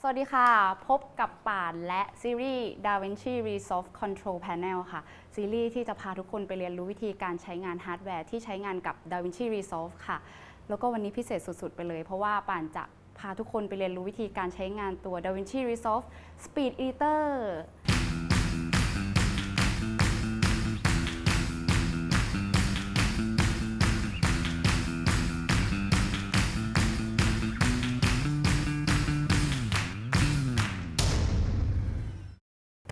สวัสดีค่ะ พบกับป่านและซีรีส์ DaVinci Resolve Control Panel ค่ะ ซีรีส์ที่จะพาทุกคนไปเรียนรู้วิธีการใช้งานฮาร์ดแวร์ที่ใช้งานกับ DaVinci Resolve ค่ะ แล้วก็วันนี้พิเศษสุด ๆ ไปเลย เพราะว่าป่านจะพาทุกคนไปเรียนรู้วิธีการใช้งานตัว DaVinci Resolve Speed Editor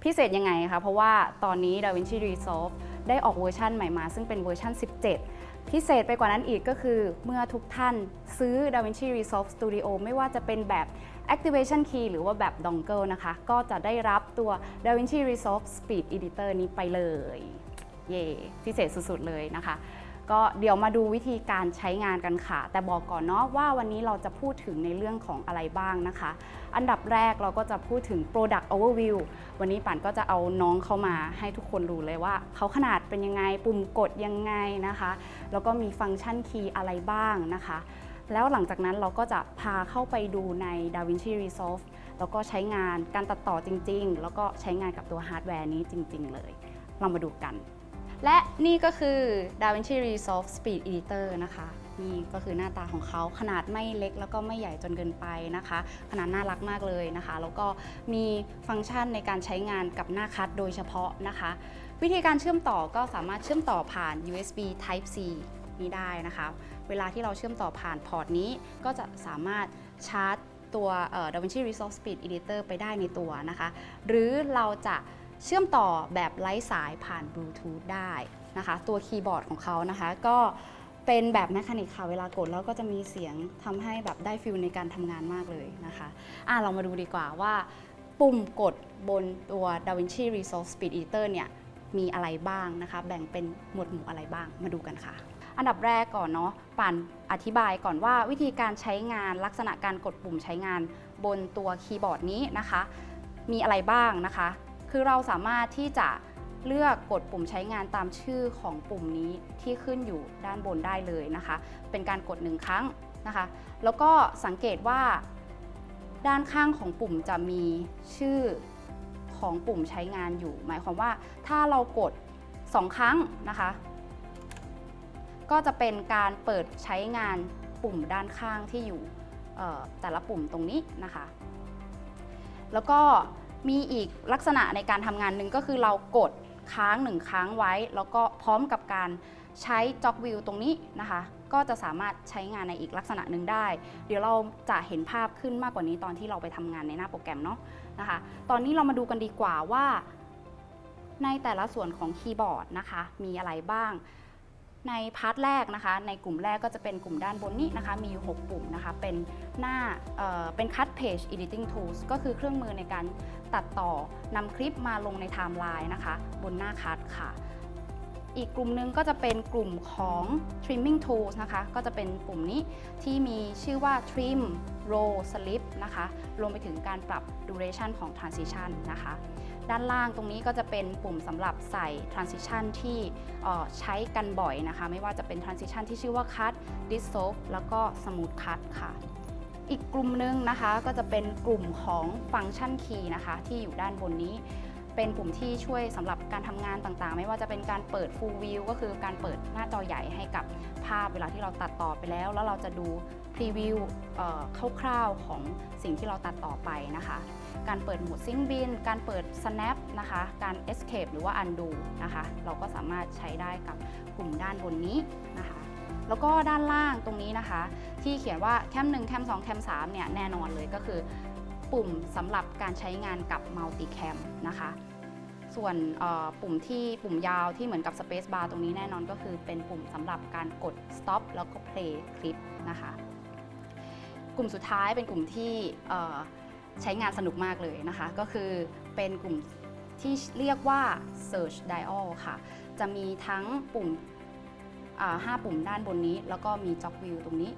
พิเศษยังไงคะ เพราะว่าตอนนี้ DaVinci Resolve ได้ออกเวอร์ชันใหม่มา ซึ่งเป็นเวอร์ชัน 17 พิเศษไปกว่านั้นอีกก็คือเมื่อทุกท่านซื้อ DaVinci Resolve Studio ไม่ว่าจะเป็นแบบ Activation Key หรือว่าแบบ Dongle นะคะ ก็จะได้รับตัว DaVinci Resolve Speed Editor นี้ไปเลย เย่พิเศษสุดๆเลยนะคะ ก็เดี๋ยวมาดูวิธีการใช้งานกันค่ะ แต่บอกก่อนเนาะว่าวันนี้เราจะพูดถึงในเรื่องของอะไรบ้างนะคะ อันดับแรกเราก็จะพูดถึง Product Overview วันนี้ป่านก็จะเอาน้องเข้ามาให้ทุกคนรู้เลยว่าเขาขนาดเป็นยังไง ปุ่มกดยังไงนะคะ แล้วก็มีฟังก์ชันคีย์อะไรบ้างนะคะ แล้วหลังจากนั้นเราก็จะพาเข้าไปดูใน DaVinci Resolve แล้วก็ใช้งานการตัดต่อจริง ๆ แล้วก็ใช้งานกับตัวฮาร์ดแวร์นี้จริง ๆ เลย เรามาดูกัน และนี่ก็คือ DaVinci Resolve Speed Editor นะคะนี่ก็คือหน้าตาของเขาขนาดไม่เล็กแล้วก็ไม่ใหญ่จนเกินไปนะคะ ขนาดน่ารักมากเลยนะคะ แล้วก็มีฟังก์ชันในการใช้งานกับหน้าคัดโดยเฉพาะนะคะ วิธีการเชื่อมต่อก็สามารถเชื่อมต่อผ่าน USB Type C นี้ได้นะคะ เวลาที่เราเชื่อมต่อผ่านพอร์ตนี้ ก็จะสามารถชาร์จตัว DaVinci Resolve Speed Editor ไปได้ในตัวนะคะ หรือเราจะ เชื่อมต่อแบบไร้สายผ่านบลูทูธได้นะคะ ตัวคีย์บอร์ดของเขานะคะ ก็เป็นแบบแมคานิกค่ะ เวลากดแล้วก็จะมีเสียงทำให้แบบได้ฟิลในการทำงานมากเลยนะคะอะเรามาดูดีกว่าว่า ปุ่มกดบนตัว DaVinci Resolve Speed Editor เนี่ยมีอะไรบ้างนะคะ แบ่งเป็นหมวดหมู่อะไรบ้างมาดูกันค่ะ อันดับแรกก่อนเนาะป่านอธิบายก่อนว่าวิธีการใช้งานลักษณะการกดปุ่มใช้งานบนตัวคีย์บอร์ดนี้นะคะ มีอะไรบ้างนะคะ คือเราสามารถที่จะเลือกกดปุ่มใช้งานตามชื่อของปุ่มนี้ที่ขึ้นอยู่ด้านบนได้เลยนะคะ เป็นการกดหนึ่งครั้งนะคะ แล้วก็สังเกตว่า ด้านข้างของปุ่มจะมีชื่อของปุ่มใช้งานอยู่ หมายความว่าถ้าเรากด 2 ครั้งนะคะ ก็จะเป็นการเปิดใช้งานปุ่มด้านข้างที่อยู่แต่ละปุ่มตรงนี้นะคะ แล้วก็ มีอีกลักษณะในการทำงานหนึ่งก็คือเรากดค้างหนึ่งครั้งไว้ แล้วก็พร้อมกับการใช้จ็อกวิวตรงนี้นะคะ ก็จะสามารถใช้งานในอีกลักษณะหนึ่งได้ เดี๋ยวเราจะเห็นภาพขึ้นมากกว่านี้ตอนที่เราไปทำงานในหน้าโปรแกรมเนาะนะคะ ตอนนี้เรามาดูกันดีกว่าว่า ในแต่ละส่วนของคีย์บอร์ดนะคะ มีอะไรบ้าง ในพาร์ทแรกนะคะ ในกลุ่มแรกก็จะเป็นกลุ่มด้านบนนี้นะคะ มีอยู่ 6 ปุ่มนะคะ เป็นหน้าเเป็น Cut Page Editing Tools ก็คือเครื่องมือในการตัดต่อนำคลิปมาลงในไทม์ไลน์นะคะ บนหน้าคัดค่ะ อีกกลุ่มหนึงก็จะเป็นกลุ่มของ Trimming Tools นะคะ ก็จะเป็นปุ่มนี้ที่มีชื่อว่า Trim Roll Slip นะคะ รวมไปถึงการปรับ Duration ของ Transition นะคะ ด้านล่างตรงนี้ก็จะเป็นปุ่มสำหรับใส่ transition ที่ใช้กันบ่อยนะคะ ไม่ว่าจะเป็น transition ที่ชื่อว่า cut dissolve แล้วก็ smooth cut ค่ะอีกกลุ่มหนึงนะคะก็จะเป็นกลุ่มของฟังก์ชันคีย์นะคะที่อยู่ด้านบนนี้ เป็นปุ่มที่ช่วยสำหรับการทำงานต่างๆ ไม่ว่าจะเป็นการเปิด full view ก็คือการเปิดหน้าจอใหญ่ให้กับภาพเวลาที่เราตัดต่อไปแล้ว แล้วเราจะดูพรีวิวคร่าวๆของสิ่งที่เราตัดต่อไปนะคะ การเปิดโหมดซิงบิน การเปิด snap นะคะ การ escape หรือว่า undo นะคะ เราก็สามารถใช้ได้กับกลุ่มด้านบนนี้นะคะ แล้วก็ด้านล่างตรงนี้นะคะ ที่เขียนว่าแคม1แคม2แคม3เนี่ยแน่นอนเลยก็คือปุ่มสำหรับการใช้งานกับ multi cam นะคะ ส่วนปุ่มที่ปุ่มยาวที่เหมือนกับ space bar ตรงนี้แน่นอนก็คือเป็นปุ่มสำหรับการกด stop แล้วก็ play คลิปนะคะ กลุ่มสุดท้ายเป็นกลุ่มที่ใช้งานสนุกมากเลยนะคะ ก็คือเป็นกลุ่มที่เรียกว่า search dial ค่ะ จะมีทั้งปุ่มอ่าห้าปุ่มด้านบนนี้ แล้วก็มี jog view ตรงนี้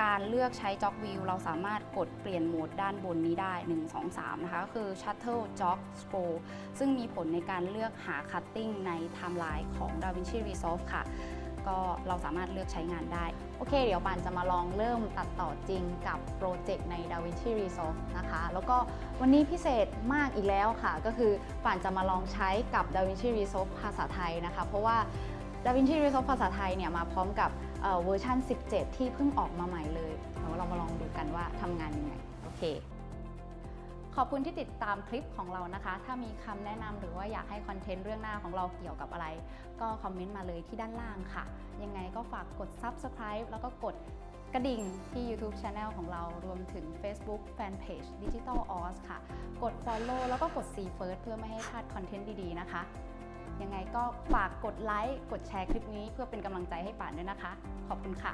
การเลือกใช้ jog view เราสามารถกดเปลี่ยนโหมดด้านบนนี้ได้ 1 2 3 นะคะก็คือ shuttle jog scroll ซึ่งมีผลในการเลือกหา cutting ในไทม์ไลน์ของ DaVinci Resolve ค่ะ ก็เราสามารถเลือกใช้งานได้ โอเค เดี๋ยวปานจะมาลองเริ่มตัดต่อจริงกับโปรเจกต์ใน DaVinci Resolve นะคะ แล้วก็วันนี้พิเศษมากอีกแล้วค่ะ ก็คือปานจะมาลองใช้กับ DaVinci Resolve ภาษาไทยนะคะ เพราะว่า DaVinci Resolve ภาษาไทยเนี่ยมาพร้อมกับ เวอร์ชัน17 ที่เพิ่งออกมาใหม่เลยเดี๋ยวเรามาลองดูกันว่าทำงานยังไงโอเค ขอบคุณที่ติดตามคลิปของเรานะคะ ถ้ามีคำแนะนำหรือว่าอยากให้คอนเทนต์เรื่องหน้าของเราเกี่ยวกับอะไร ก็คอมเมนต์มาเลยที่ด้านล่างค่ะ ยังไงก็ฝากกด Subscribe แล้วก็กดกระดิ่งที่ YouTube Channel ของเรารวมถึง Facebook Fanpage Digital Oz ค่ะ กด Follow แล้วก็กด See First เพื่อไม่ให้พลาดคอนเทนต์ดี ๆ นะคะ ยังไงก็ฝากกดไลค์กดแชร์คลิปนี้เพื่อเป็นกำลังใจให้ป่านด้วยนะคะ ขอบคุณค่ะ